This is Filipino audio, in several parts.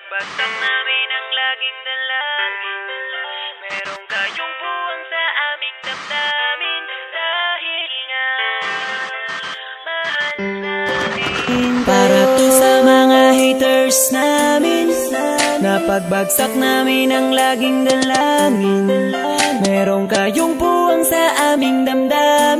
Napagbagsak namin ang laging dalangin Merong kayong buwang sa aming damdamin. Dahil nga Mahal namin Para to sa mga haters namin Napagbagsak namin ang laging dalangin Merong kayong buwang sa aming damdamin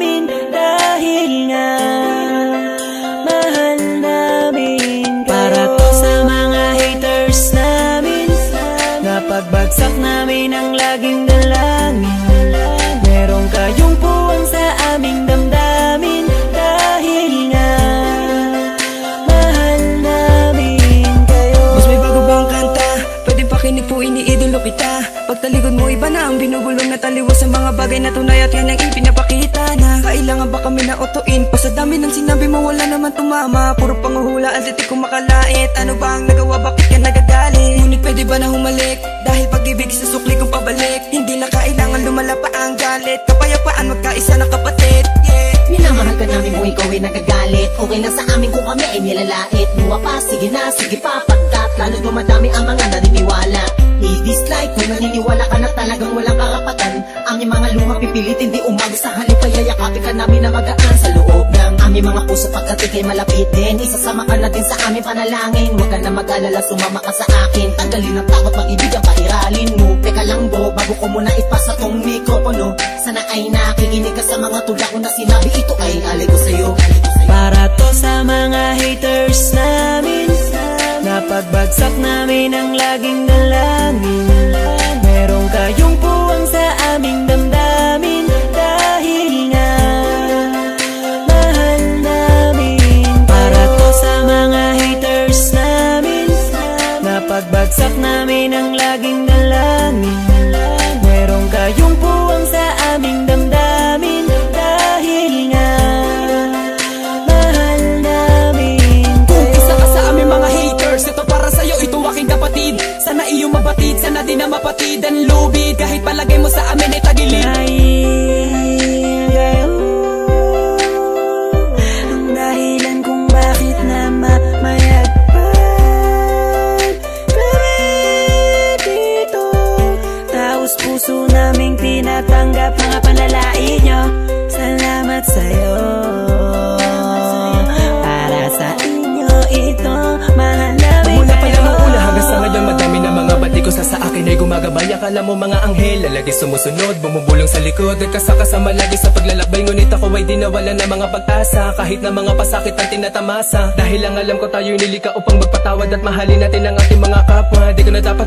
Pagtalikod mo iba na ang binubulong na taliwas sa mga bagay na tunay at yan ang ipinapakita na. Kailangan ba kami na otuin? Pa sa dami ng sinabi mo wala naman tumama. Puro panguhula at di ko makalait. Ano ba ang nagawa? Bakit ka nagagalit? Ngunit pwede ba na humalik? Dahil pag-ibig sa sukli kong pabalik. Hindi na kailangan lumala pa ang galit. Kapayapaan magkaisa na kapatid. Yeah. Minamahal ka namin kung ikaw ay nagagalit. Okay lang sa amin kung kami ay nilalait. Luwa pa, sige na, sige pa Pagkat lalo dumadami ang mga naniniwala I-dislike. Kung naniniwala ka na talagang walang karapatan. Aming mga luha pipilitin di umago sa halip. Kaya yakapin ka namin na magaan sa loob ng aming mga puso. Pagkat ikay malapit din Isasama ka na din sa aming panalangin. Huwag ka na mag-alala, sumama ka sa akin. Tanggalin ang takot, mag-ibig ang pairalin mo. Teka lang bro, bago ko muna ipasa Napagbagsak namin ang laging dalangin ko sa akin ay gumagabay. Akala mo mga anghel Lalagi sumusunod, bumubulong sa likod At kasakasama lagi sa paglalakbay. Ngunit ako ay di nawala ng mga pag-asa Kahit na mga pasakit ang tinatamasa. Dahil lang alam ko tayo'y nilika upang magpatawad At mahalin natin ang ating mga kapwa. Di ko na dapat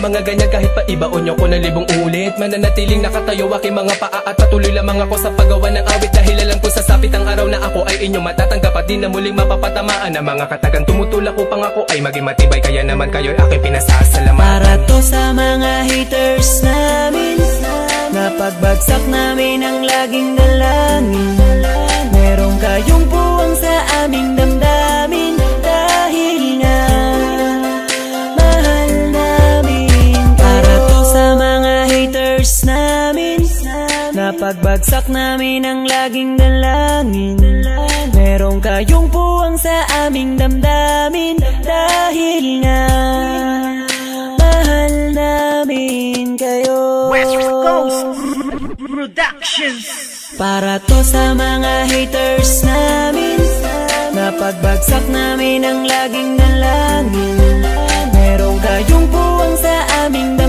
mga ganyan Kahit pa ibaon niyo ko na libong ulit. Mananatiling nakatayo aking mga paa At patuloy lamang ako sa paggawa ng awit. Dahil alam ko sa sapit ang araw na ako ay inyong matatanggap At di na muling mapapatamaan Ang mga katagang tumutulak upang ako ay maging matibay Kaya naman kayo'y aking pinasasalamatan Para to sa mga haters namin Napagbagsak namin ang laging dalangin Napagbagsak namin ang laging dalangin. Merong kayong buwang sa aming damdamin. Dahil nga Mahal namin kayo. West Coast Productions. Para to sa mga haters namin. Napagbagsak namin ang laging dalangin. Merong kayong buwang sa aming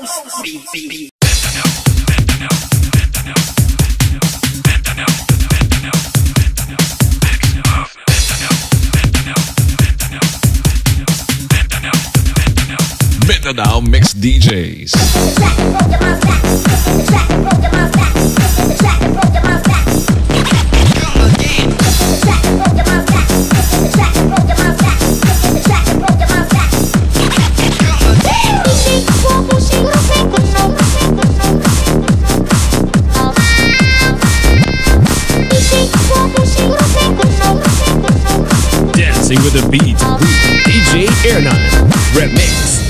house. Beep, beep, Mix DJs. the beat. DJ Air Nine Remix.